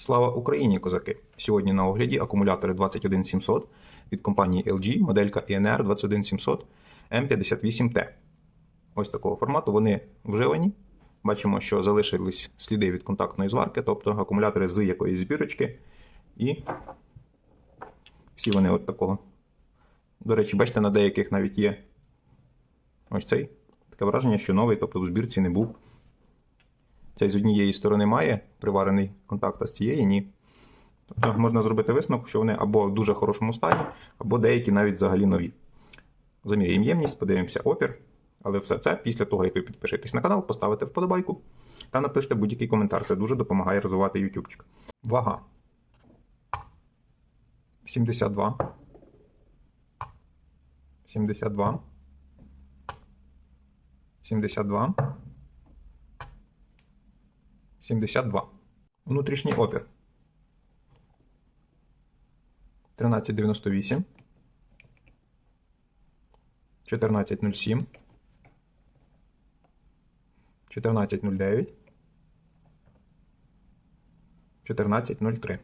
Слава Україні, козаки! Сьогодні на огляді акумулятори 21700 від компанії LG, моделька ENR 21700 M58T. Ось такого формату вони вживані. Бачимо, що залишились сліди від контактної зварки, тобто акумулятори з якоїсь збірочки. І всі вони от такого. До речі, бачите, на деяких навіть є ось цей. Таке враження, що новий, тобто в збірці не був. Цей з однієї сторони має приварений контакт, а з цієї ні. Тобто можна зробити висновок, що вони або в дуже хорошому стані, або деякі навіть взагалі нові. Заміряємо ємність, подивимося опір. Але все це після того, як ви підпишетесь на канал, поставите вподобайку та напишете будь-який коментар. Це дуже допомагає розвивати ютубчик. Вага. 72. 72. 72. 72. Внутрішній опір. 1398. 1407. 1409. 1403.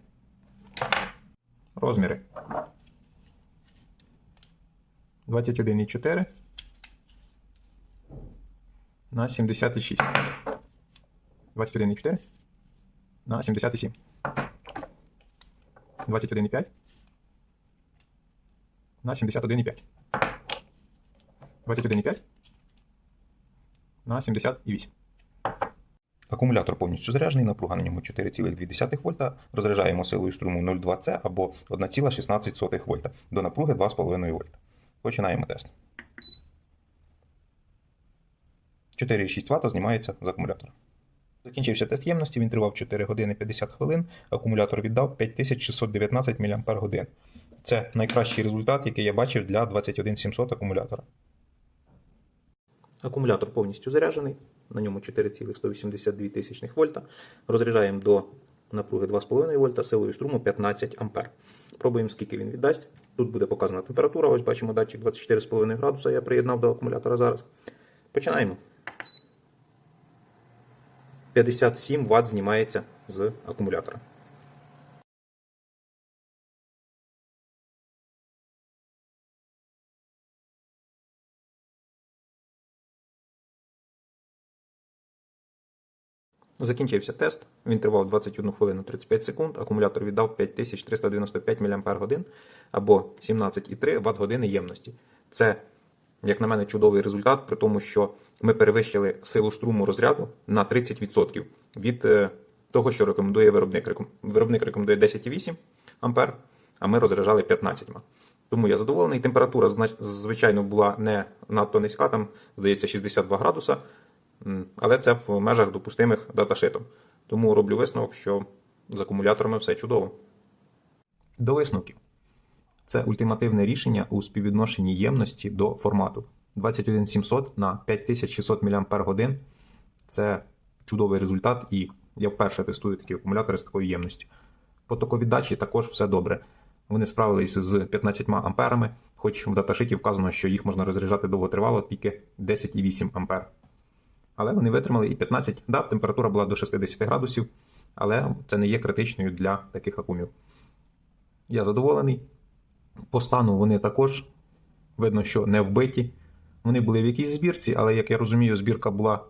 Розміри. 21,4 на 76. 21,4 на 77. 21,5 на 71,5. 21,5 на 78. Акумулятор повністю заряджений, напруга на ньому 4,2 вольта. Розряджаємо силою струму 0,2 С або 1,16 вольта до напруги 2,5 вольта. Починаємо тест. 4,6 Вт знімається з акумулятора. Закінчився тест ємності, він тривав 4 години 50 хвилин. Акумулятор віддав 5619 мАч. Це найкращий результат, який я бачив для 21700 акумулятора. Акумулятор повністю заряджений, на ньому 4,182 тисячних вольта. Розряджаємо до напруги 2,5 вольта силою струму 15 ампер. Пробуємо, скільки він віддасть. Тут буде показана температура. Ось бачимо датчик 24,5 градуса. Я приєднав до акумулятора зараз. Починаємо. 57 Вт знімається з акумулятора. Закінчився тест. Він тривав 21 хвилину 35 секунд. Акумулятор віддав 5395 мАч або 17,3 Вт години ємності. Це, як на мене, чудовий результат, при тому, що ми перевищили силу струму розряду на 30% від е, того, що рекомендує виробник. Виробник рекомендує 10,8 А, а ми розряджали 15 Тому я задоволений. Температура, звичайно, була не надто низька, там, здається, 62 градуса. Але це в межах допустимих даташитом. Тому роблю висновок, що з акумуляторами все чудово. До висновків. Це ультимативне рішення у співвідношенні ємності до формату. 21700 на 5600 мАч. Це чудовий результат, і я вперше тестую такі акумулятори з такою ємністю. По токовіддачі також все добре. Вони справились з 15 амперами, хоч в даташиті вказано, що їх можна розряджати довготривало тільки 10,8 ампер. Але вони витримали і 15. Да, температура була до 60 градусів, але це не є критичною для таких акумів. Я задоволений. По стану вони також видно, що не вбиті. Вони були в якійсь збірці, але, як я розумію, збірка була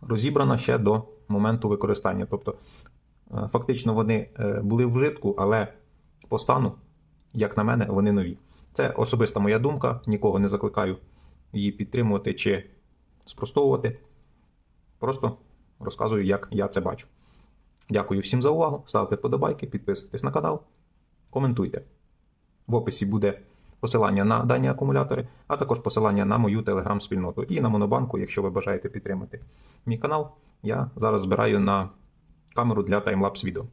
розібрана ще до моменту використання. Тобто, е, фактично, вони е, були в вжитку, але по стану, як на мене, вони нові. Це особиста моя думка, нікого не закликаю її підтримувати чи спростовувати. Просто розказую, як я це бачу. Дякую всім за увагу. Ставте вподобайки, підписуйтесь на канал, коментуйте. В описі буде посилання на дані акумулятори, а також посилання на мою телеграм-спільноту і на Монобанку, якщо ви бажаєте підтримати мій канал. Я зараз збираю на камеру для таймлапс відео.